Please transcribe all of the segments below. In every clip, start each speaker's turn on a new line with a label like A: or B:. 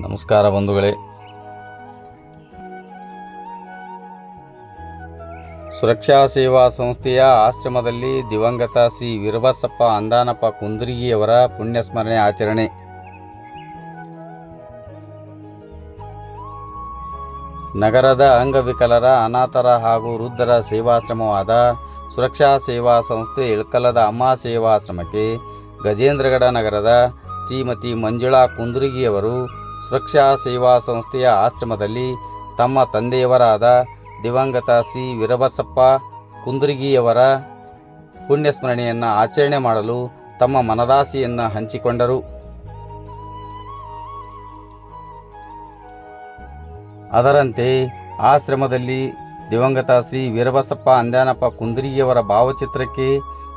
A: ನಮಸ್ಕಾರ ಬಂಧುಗಳೇ. ಸುರಕ್ಷಾ ಸೇವಾ ಸಂಸ್ಥೆಯ ಆಶ್ರಮದಲ್ಲಿ ದಿವಂಗತ ಶ್ರೀ ವೀರಬಸಪ್ಪ ಅಂದಾನಪ್ಪ ಕುಂದರಿಗಿಯವರ ಪುಣ್ಯಸ್ಮರಣೆ ಆಚರಣೆ. ನಗರದ ಅಂಗವಿಕಲರ ಅನಾಥರ ಹಾಗೂ ವೃದ್ಧರ ಸೇವಾಶ್ರಮವಾದ ಸುರಕ್ಷಾ ಸೇವಾ ಸಂಸ್ಥೆ ಇಳಕಲದ ಅಮ್ಮ ಸೇವಾಶ್ರಮಕ್ಕೆ ಗಜೇಂದ್ರಗಡ ನಗರದ ಶ್ರೀಮತಿ ಮಂಜುಳಾ ಕುಂದರಿಗಿಯವರು ಸುರಕ್ಷಾ ಸೇವಾ ಸಂಸ್ಥೆಯ ಆಶ್ರಮದಲ್ಲಿ ತಮ್ಮ ತಂದೆಯವರಾದ ದಿವಂಗತ ಶ್ರೀ ವೀರಬಸಪ್ಪ ಕುಂದರಿಗಿಯವರ ಪುಣ್ಯಸ್ಮರಣೆಯನ್ನು ಆಚರಣೆ ಮಾಡಲು ತಮ್ಮ ಮನದಾಸೆಯನ್ನು ಹಂಚಿಕೊಂಡರು. ಅದರಂತೆ ಆಶ್ರಮದಲ್ಲಿ ದಿವಂಗತ ಶ್ರೀ ವೀರಬಸಪ್ಪ ಅಂದ್ಯಾನಪ್ಪ ಕುಂದರಿಗಿಯವರ ಭಾವಚಿತ್ರಕ್ಕೆ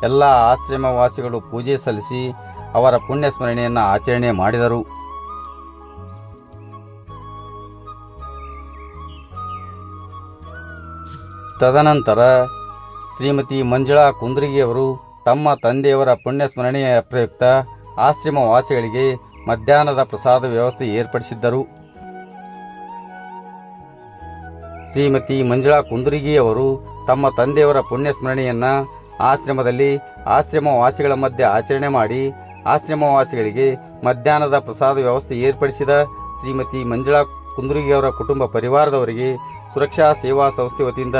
A: ಎಲ್ಲ ಆಶ್ರಮವಾಸಿಗಳು ಪೂಜೆ ಸಲ್ಲಿಸಿ ಅವರ ಪುಣ್ಯಸ್ಮರಣೆಯನ್ನು ಆಚರಣೆ ಮಾಡಿದರು. ತದನಂತರ ಶ್ರೀಮತಿ ಮಂಜುಳಾ ಕುಂದ್ರಿಗಿಯವರು ತಮ್ಮ ತಂದೆಯವರ ಪುಣ್ಯಸ್ಮರಣೆಯ ಪ್ರಯುಕ್ತ ಆಶ್ರಮವಾಸಿಗಳಿಗೆ ಮಧ್ಯಾಹ್ನದ ಪ್ರಸಾದ ವ್ಯವಸ್ಥೆ ಏರ್ಪಡಿಸಿದ್ದರು. ಶ್ರೀಮತಿ ಮಂಜುಳಾ ಕುಂದರಿಗಿಯವರು ತಮ್ಮ ತಂದೆಯವರ ಪುಣ್ಯಸ್ಮರಣೆಯನ್ನು ಆಶ್ರಮದಲ್ಲಿ ಆಶ್ರಮವಾಸಿಗಳ ಮಧ್ಯೆ ಆಚರಣೆ ಮಾಡಿ ಆಶ್ರಮವಾಸಿಗಳಿಗೆ ಮಧ್ಯಾಹ್ನದ ಪ್ರಸಾದ ವ್ಯವಸ್ಥೆ ಏರ್ಪಡಿಸಿದ ಶ್ರೀಮತಿ ಮಂಜುಳಾ ಕುಂದರಿಗಿಯವರ ಕುಟುಂಬ ಪರಿವಾರದವರಿಗೆ ಸುರಕ್ಷಾ ಸೇವಾ ಸಂಸ್ಥೆ ವತಿಯಿಂದ